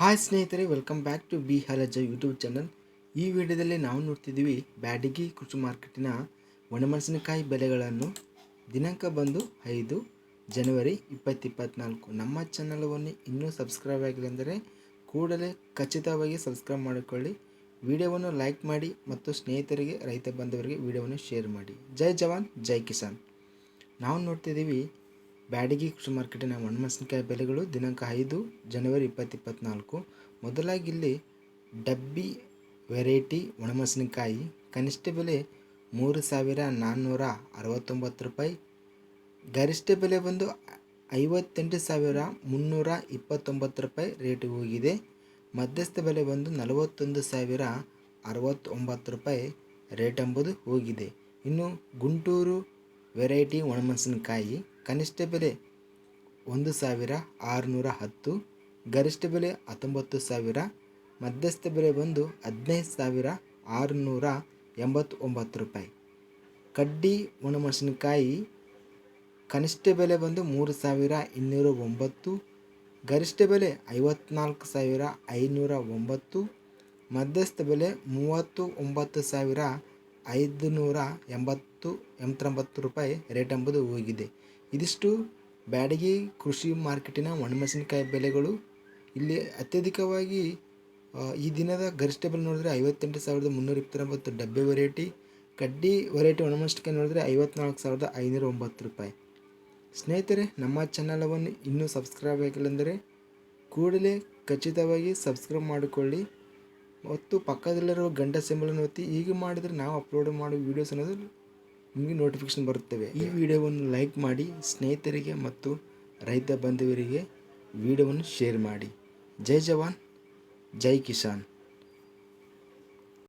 Hi ಸ್ನೇಹಿತರೆ welcome back to B ಹಲಜ YouTube channel ಈ ವಿಡಿಯೋದಲ್ಲಿ ನಾವು ನೋಡ್ತಿದ್ದೀವಿ ಬ್ಯಾಡಗಿ ಕೃಷಿ ಮಾರ್ಕೆಟಿನ ಒಣಮೆಣಸಿನಕಾಯಿ ಬೆಲೆಗಳನ್ನು. ದಿನಾಂಕ ಬಂದು ಐದು ಜನವರಿ ಇಪ್ಪತ್ತಿಪ್ಪತ್ನಾಲ್ಕು ನಮ್ಮ ಚಾನಲವನ್ನು ಇನ್ನೂ ಸಬ್ಸ್ಕ್ರೈಬ್ ಆಗಿಲ್ಲ ಅಂದರೆ ಕೂಡಲೇ ಖಚಿತವಾಗಿ ಸಬ್ಸ್ಕ್ರೈಬ್ ಮಾಡಿಕೊಳ್ಳಿ. ವಿಡಿಯೋವನ್ನು ಲೈಕ್ ಮಾಡಿ ಮತ್ತು ಸ್ನೇಹಿತರಿಗೆ, ರೈತ ಬಂಧುವರಿಗೆ ವಿಡಿಯೋವನ್ನು ಶೇರ್ ಮಾಡಿ. ಜೈ ಜವಾನ್, ಜೈ ಕಿಸಾನ್. ನಾವು ನೋಡ್ತಿದ್ದೀವಿ ಬ್ಯಾಡಗಿ ಕೃಷಿ ಮಾರ್ಕೆಟಿನ ಒಣಮೆಣಸಿನಕಾಯಿ ಬೆಲೆಗಳು ದಿನಾಂಕ ಐದು ಜನವರಿ ಇಪ್ಪತ್ತಿಪ್ಪತ್ನಾಲ್ಕು. ಮೊದಲಾಗಿ ಇಲ್ಲಿ ಡಬ್ಬಿ ವೆರೈಟಿ ಒಣಮೆಣಸಿನಕಾಯಿ. ಕನಿಷ್ಠ ಬೆಲೆ ಮೂರು ಸಾವಿರ ನಾನ್ನೂರ ಅರವತ್ತೊಂಬತ್ತು ರೂಪಾಯಿ. ಗರಿಷ್ಠ ಬೆಲೆ ಬಂದು ಐವತ್ತೆಂಟು ಸಾವಿರ ಮುನ್ನೂರ ಇಪ್ಪತ್ತೊಂಬತ್ತು ರೂಪಾಯಿ ರೇಟ್ ಹೋಗಿದೆ. ಮಧ್ಯಸ್ಥ ಬೆಲೆ ಬಂದು ನಲವತ್ತೊಂದು ಸಾವಿರ ಅರವತ್ತೊಂಬತ್ತು ರೂಪಾಯಿ ರೇಟ್ ಎಂಬುದು ಹೋಗಿದೆ. ಇನ್ನು ಗುಂಟೂರು ವೆರೈಟಿ ಒಣಮೆಣಸಿನಕಾಯಿ, ಕನಿಷ್ಠ ಬೆಲೆ ಒಂದು ಸಾವಿರ ಆರುನೂರ ಹತ್ತು, ಗರಿಷ್ಠ ಬೆಲೆ ಹತ್ತೊಂಬತ್ತು ಸಾವಿರ, ಮಧ್ಯಸ್ಥ ಬೆಲೆ ಬಂದು ಹದಿನೈದು ಸಾವಿರ ಆರುನೂರ ಎಂಬತ್ತೊಂಬತ್ತು ರೂಪಾಯಿ. ಕಡ್ಡಿ ಒಣಮೆಣಸಿನಕಾಯಿ, ಕನಿಷ್ಠ ಬೆಲೆ ಬಂದು ಮೂರು ಸಾವಿರ ಇನ್ನೂರ ಒಂಬತ್ತು, ಗರಿಷ್ಠ ಬೆಲೆ ಐವತ್ನಾಲ್ಕು ಸಾವಿರ ಐನೂರ ಒಂಬತ್ತು, ಮಧ್ಯಸ್ಥ ಬೆಲೆ ಮೂವತ್ತು ಒಂಬತ್ತು ಸಾವಿರ ಐದುನೂರ ಎಂಬತ್ತು ಎಂಬತ್ತೊಂಬತ್ತು ರೂಪಾಯಿ ರೇಟ್ ಎಂಬುದು ಹೋಗಿದೆ. ಇದಿಷ್ಟು ಬ್ಯಾಡಗಿ ಕೃಷಿ ಮಾರ್ಕೆಟಿನ ಒಣಮೆಣಸಿನಕಾಯಿ ಬೆಲೆಗಳು. ಇಲ್ಲಿ ಅತ್ಯಧಿಕವಾಗಿ ಈ ದಿನದ ಗರಿಷ್ಠ ಬೆಲೆ ನೋಡಿದ್ರೆ ಐವತ್ತೆಂಟು ಸಾವಿರದ ಮುನ್ನೂರ ಇಪ್ಪತ್ತೊಂಬತ್ತು ಡಬ್ಬೆ ವೆರೈಟಿ. ಕಡ್ಡಿ ವೆರೈಟಿ ಒಣಮೆಣಸಿನಕಾಯಿ ನೋಡಿದ್ರೆ ಐವತ್ನಾಲ್ಕು ಸಾವಿರದ ಐನೂರ ಒಂಬತ್ತು ರೂಪಾಯಿ. ಸ್ನೇಹಿತರೆ, ನಮ್ಮ ಚಾನಲವನ್ನು ಇನ್ನೂ ಸಬ್ಸ್ಕ್ರೈಬ್ ಆಗಿಲ್ಲಂದರೆ ಕೂಡಲೇ ಖಚಿತವಾಗಿ ಸಬ್ಸ್ಕ್ರೈಬ್ ಮಾಡಿಕೊಳ್ಳಿ. ಮತ್ತು ಪಕ್ಕದಲ್ಲಿರುವ ಗಂಟ ಸಿಂಬಲನ್ನು ಒತ್ತಿ ಈಗ ಮಾಡಿದರೆ ನಾವು ಅಪ್ಲೋಡ್ ಮಾಡೋ ವೀಡಿಯೋಸ್ ಅನ್ನೋದು ನಿಮಗೆ ನೋಟಿಫಿಕೇಶನ್ ಬರುತ್ತವೆ. ಈ ವಿಡಿಯೋವನ್ನು ಲೈಕ್ ಮಾಡಿ, ಸ್ನೇಹಿತರಿಗೆ ಮತ್ತು ರೈತ ಬಂಧುವರಿಗೆ ವಿಡಿಯೋವನ್ನು ಶೇರ್ ಮಾಡಿ. ಜೈ ಜವಾನ್, ಜೈ ಕಿಸಾನ್.